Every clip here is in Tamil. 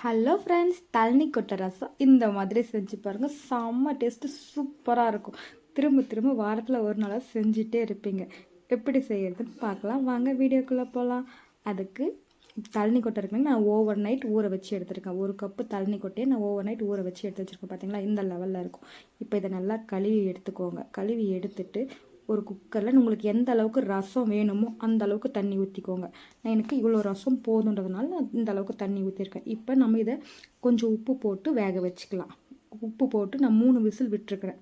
ஹலோ ஃப்ரெண்ட்ஸ் தண்ணி கொட்டை ரசம். இந்த மாதிரி செஞ்சு பாருங்கள் செம்ம டேஸ்ட்டு சூப்பராக இருக்கும். திரும்ப திரும்ப வாரத்தில் ஒரு நாளாக செஞ்சிட்டே இருப்பீங்க. எப்படி செய்யறதுன்னு பார்க்கலாம். வாங்க வீடியோக்குள்ளே போகலாம் அதுக்கு தண்ணி கொட்டை இருக்குங்க. நான் ஓவர் நைட் ஊற வச்சு எடுத்துருக்கேன். ஒரு கப்பு தண்ணி கொட்டையை நான் ஓவர் நைட் ஊற வச்சு எடுத்து வச்சுருக்கேன். பார்த்தீங்களா இந்த லெவலில் இருக்கும். இப்போ இதை நல்லா கழுவி எடுத்துக்கோங்க. கழுவி எடுத்துட்டு ஒரு குக்கரில் உங்களுக்கு எந்த அளவுக்கு ரசம் வேணுமோ அந்த அளவுக்கு தண்ணி ஊற்றிக்கோங்க நான் எனக்கு இவ்வளோ ரசம் போதுன்றதுனால நான் இந்த அளவுக்கு தண்ணி ஊற்றிருக்கேன் இப்போ நம்ம இதை கொஞ்சம் உப்பு போட்டு வேக வச்சுக்கலாம். உப்பு போட்டு நான் மூணு விசில் விட்டுருக்குறேன்.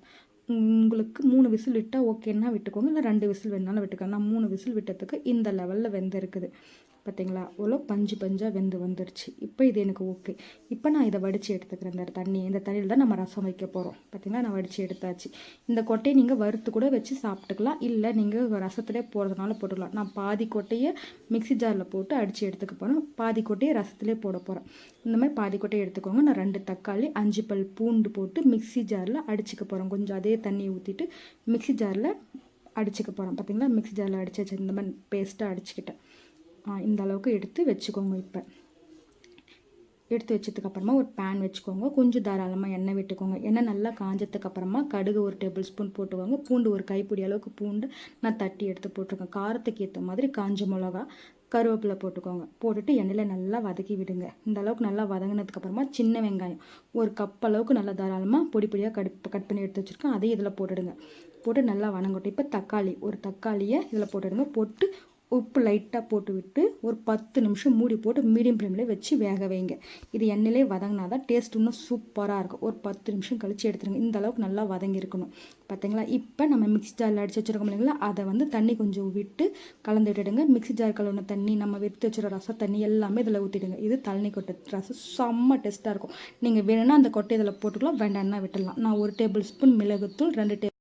உங்களுக்கு மூணு விசில் விட்டால் ஓகேன்னா விட்டுக்கோங்க. இல்லை ரெண்டு விசில் வேணாலும் விட்டுக்கோங்க நான் மூணு விசில் விட்டதுக்கு இந்த லெவலில் வெந்திருக்குது. பார்த்தீங்களா அவ்வளோ பஞ்சு பஞ்சாக வெந்து வந்துருச்சு. இப்போ இது எனக்கு ஓகே. இப்போ நான் இதை வடித்து எடுத்துக்கிறேன். இந்த தண்ணி இந்த தண்ணியில் தான் நம்ம ரசம் வைக்க போகிறோம் பார்த்தீங்களா நான் வடித்து எடுத்தாச்சு. இந்த கொட்டையை நீங்கள் வறுத்து கூட வச்சு சாப்பிட்டுக்கலாம். இல்லை நீங்கள் ரசத்துலேயே போடுறதுனால போட்டுக்கலாம். நான் பாதி கொட்டையை மிக்சி ஜாரில் போட்டு அடித்து எடுத்துக்க போகிறேன் பாதி கொட்டையை ரசத்துலேயே போட போகிறேன் இந்த மாதிரி பாதி கொட்டையை எடுத்துக்கோங்க. நான் ரெண்டு தக்காளி அஞ்சு பல் பூண்டு போட்டு மிக்சி ஜாரில் அடிச்சுக்க போகிறேன் கொஞ்சம் அதே தண்ணியை ஊற்றிட்டு மிக்சி ஜாரில் அடிச்சுக்க போகிறோம் பார்த்தீங்களா மிக்சி ஜாரில் அடிச்சு வச்சு இந்த மாதிரி பேஸ்ட்டாக அடிச்சுக்கிட்டேன். இந்த அளவுக்கு எடுத்து வச்சுக்கோங்க இப்போ. எடுத்து வச்சதுக்கப்புறமா ஒரு பேன் வச்சுக்கோங்க. கொஞ்சம் தாராளமாக எண்ணெய் விட்டுக்கோங்க. எண்ணெய் நல்லா காஞ்சதுக்கப்புறமா கடுகு ஒரு டேபிள் ஸ்பூன் போட்டுக்கோங்க. பூண்டு ஒரு கைப்பிடி அளவுக்கு பூண்டு நான் தட்டி எடுத்து போட்டிருக்கேன். காரத்துக்கு ஏற்ற மாதிரி காஞ்ச மிளகா கருவேப்பிலை போட்டுக்கோங்க. போட்டுட்டு எண்ணெயில் நல்லா வதக்கி விடுங்க. இந்த அளவுக்கு நல்லா வதங்கினதுக்கப்புறமா சின்ன வெங்காயம். ஒரு கப் அளவுக்கு நல்லா தாராளமாக பொடி பொடியாக கட் கட் பண்ணி எடுத்து வச்சுருக்கேன். அதையும் இதில் போட்டுடுங்க. போட்டு நல்லா வணங்கட்டும். இப்போ தக்காளி. ஒரு தக்காளியை இதில் போட்டுடுங்க. போட்டு உப்பு லைட்டாக போட்டு விட்டு ஒரு பத்து நிமிஷம் மூடி போட்டு மீடியம் ஃப்ளேமில் வச்சு வேக வைங்க. இது எண்ணெயிலே வதங்கினா தான் டேஸ்ட் இன்னும் சூப்பராக இருக்கும். ஒரு பத்து நிமிஷம் கழித்து எடுத்துருங்க. இந்த அளவுக்கு நல்லா வதங்கியிருக்கணும் பார்த்தீங்களா இப்போ நம்ம மிக்ஸி ஜாரில் அடித்து வச்சுருக்கோம் இல்லைங்களா? அதை வந்து தண்ணி கொஞ்சம் விட்டு கலந்து விட்டுடுங்க மிக்ஸி ஜார் கலவுன தண்ணி நம்ம எடுத்து வச்சுருக்க ரசம் தண்ணி எல்லாமே இதில் ஊற்றிடுங்க இது தண்ணி கொட்டை ரசம் செம்ம டேஸ்ட்டாக இருக்கும். நீங்கள் வேணும்னா அந்த கொட்டை இதில் போட்டுக்கலாம். வேண்டாம்னா விட்டுடலாம். நான் ஒரு டேபிள் ஸ்பூன் மிளகுத்தூள் ரெண்டு டேபிள்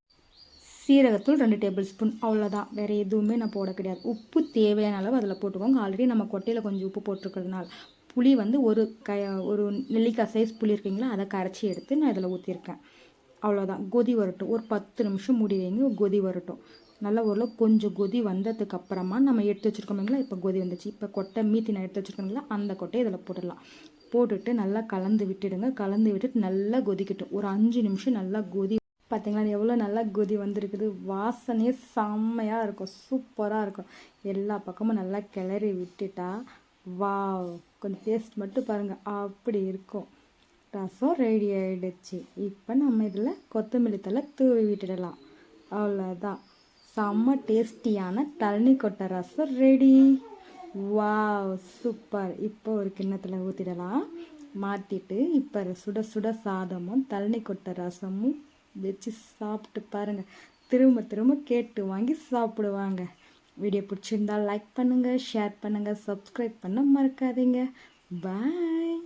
சீரகத்தூள் ரெண்டு டேபிள் ஸ்பூன் அவ்வளோதான். வேறு எதுவுமே நான் போட கிடையாது. உப்பு தேவையான அளவு அதில் போட்டுக்கோங்க. ஆல்ரெடி நம்ம கொட்டையில் கொஞ்சம் உப்பு போட்டிருக்கிறதுனால. புளி வந்து ஒரு க ஒரு நெல்லிக்காய் சைஸ் புளி இருக்கீங்களா அதை கரைச்சி எடுத்து நான் இதில் ஊற்றிருக்கேன் அவ்வளோதான். கொதி வரட்டும். ஒரு பத்து நிமிஷம் மூடி வைங்க. கொதி வரட்டும். நல்ல ஓரளவு கொஞ்சம் கொதி வந்ததுக்கு அப்புறமா நம்ம எடுத்து வச்சுருக்கோமிங்களா இப்போ கொதி வந்துச்சு. இப்போ கொட்டை மீத்தி நான் எடுத்து வச்சுருக்கோங்களா அந்த கொட்டையை இதில் போட்டுடலாம். போட்டுட்டு நல்லா கலந்து விட்டுடுங்க. கலந்து விட்டுட்டு நல்லா கொதிக்கட்டும். ஒரு அஞ்சு நிமிஷம் நல்லா கொதி பார்த்தீங்களா எவ்வளோ நல்லா கொதி வந்திருக்குது. வாசனையே செம்மையாக இருக்கும். சூப்பராக இருக்கும். எல்லா பக்கமும் நல்லா கிளறி விட்டுட்டா வா கொஞ்சம் டேஸ்ட் மட்டும் பாருங்கள் அப்படி இருக்கும். ரசம் ரெடி ஆகிடுச்சு இப்போ நம்ம இதில் கொத்தமல்லி தலை தூவி விட்டுடலாம். அவ்வளோதான் செம்ம டேஸ்டியான தண்ணி கொட்டை ரசம் ரெடி வாவ் சூப்பர். இப்போ ஒரு கிண்ணத்தில் ஊற்றிடலாம் மாற்றிட்டு இப்போ சுட சுட சாதமும் தழனி கொட்டை ரசமும் வச்சு சாப்பிட்டு பாருங்கள் திரும்ப திரும்ப கேட்டு வாங்கி சாப்பிடுவாங்க. வீடியோ பிடிச்சிருந்தால் லைக் பண்ணுங்கள் ஷேர் பண்ணுங்கள் சப்ஸ்கிரைப் பண்ண மறக்காதீங்க. பாய்